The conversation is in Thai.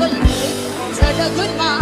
ก็อยู่เธอจะขึ้นมา